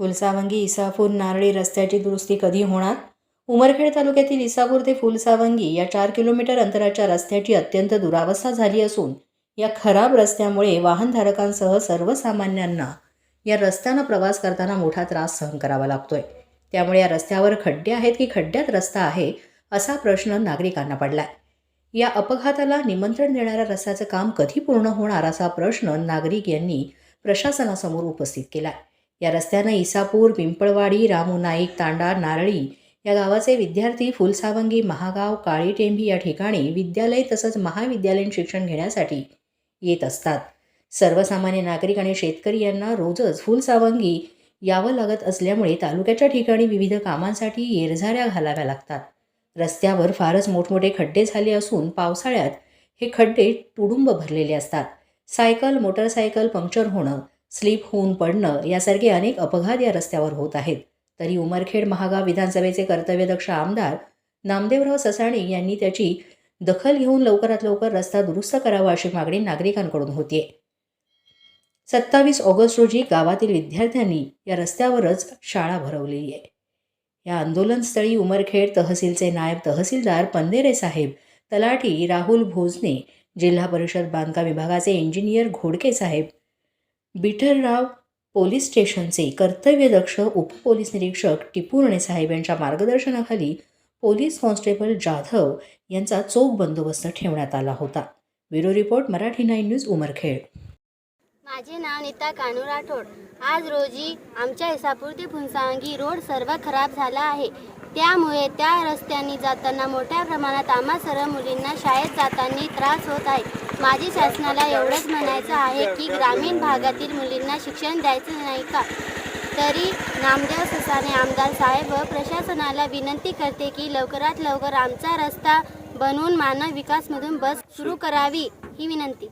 फुलसावंगी इसापूर नारळी रस्त्याची दुरुस्ती कधी होणार? उमरखेड तालुक्यातील इसापूर ते फुलसावंगी या चार किलोमीटर अंतराच्या रस्त्याची अत्यंत दुरावस्था झाली असून या खराब रस्त्यामुळे वाहनधारकांसह सर्वसामान्यांना या रस्त्यानं प्रवास करताना मोठा त्रास सहन करावा लागतोय. त्यामुळे या रस्त्यावर खड्डे आहेत की खड्ड्यात रस्ता आहे असा प्रश्न नागरिकांना पडलाय. या अपघाताला निमंत्रण देणाऱ्या रस्त्याचं काम कधी पूर्ण होणार असा प्रश्न नागरिक यांनी प्रशासनासमोर उपस्थित केला या रस्त्यानं इसापूर पिंपळवाडी रामू नाईक तांडा नारळी या गावाचे विद्यार्थी फुलसावंगी महागाव काळी टेंभी या ठिकाणी विद्यालय तसंच महाविद्यालयीन शिक्षण घेण्यासाठी येत असतात. सर्वसामान्य नागरिक आणि शेतकरी यांना रोजच फुलसावंगी यावं लागत असल्यामुळे तालुक्याच्या ठिकाणी विविध कामांसाठी येरझाऱ्या घालाव्या लागतात. रस्त्यावर फारच मोठमोठे खड्डे झाले असून पावसाळ्यात हे खड्डे तुडुंब भरलेले असतात. सायकल मोटरसायकल पंक्चर होणं स्लिप होऊन पडणं यासारखे अनेक अपघात या रस्त्यावर होत आहेत. तरी उमरखेड महागाव विधानसभेचे कर्तव्यदक्ष आमदार नामदेवराव ससाणे यांनी त्याची दखल घेऊन लवकरात लवकर रस्ता दुरुस्त करावा अशी मागणी नागरिकांकडून होतीये सत्तावीस ऑगस्ट रोजी गावातील विद्यार्थ्यांनी या रस्त्यावरच शाळा भरवलेली आहे. या आंदोलनस्थळी उमरखेड तहसीलचे नायब तहसीलदार पंदेरे साहेब तलाठी राहुल भोजने जिल्हा परिषद बांधकाम विभागाचे इंजिनियर घोडके साहेब बिठरराव पोलीस स्टेशनचे कर्तव्यदक्ष उपपोलीस निरीक्षक टिपूर्णे साहेब यांच्या मार्गदर्शनाखाली पोलीस कॉन्स्टेबल जाधव यांचा चोख बंदोबस्त ठेवण्यात आला होता. Bureau report Marathi nine news Umarkhed. माझे नाव नीता कानू राठोड. आज रोजी आमच्या इसापूर ते फुंसांगी रोड सर्व खराब झाला आहे. त्यामुळे त्या रस्त्याने जाताना मोठ्या प्रमाणात आम्हा सर्व मुलींना शाळेत जाताना त्रास होत आहे. माझी शासनाला एवढंच म्हणायचं आहे की ग्रामीण भागातील मुलींना शिक्षण द्यायचं नाही का? तरी नामदेव ससाने आमदार साहेब व प्रशासनाला विनंती करते की लवकरात लवकर आमचा रस्ता बनवून मानव विकासमधून बस सुरू करावी ही विनंती.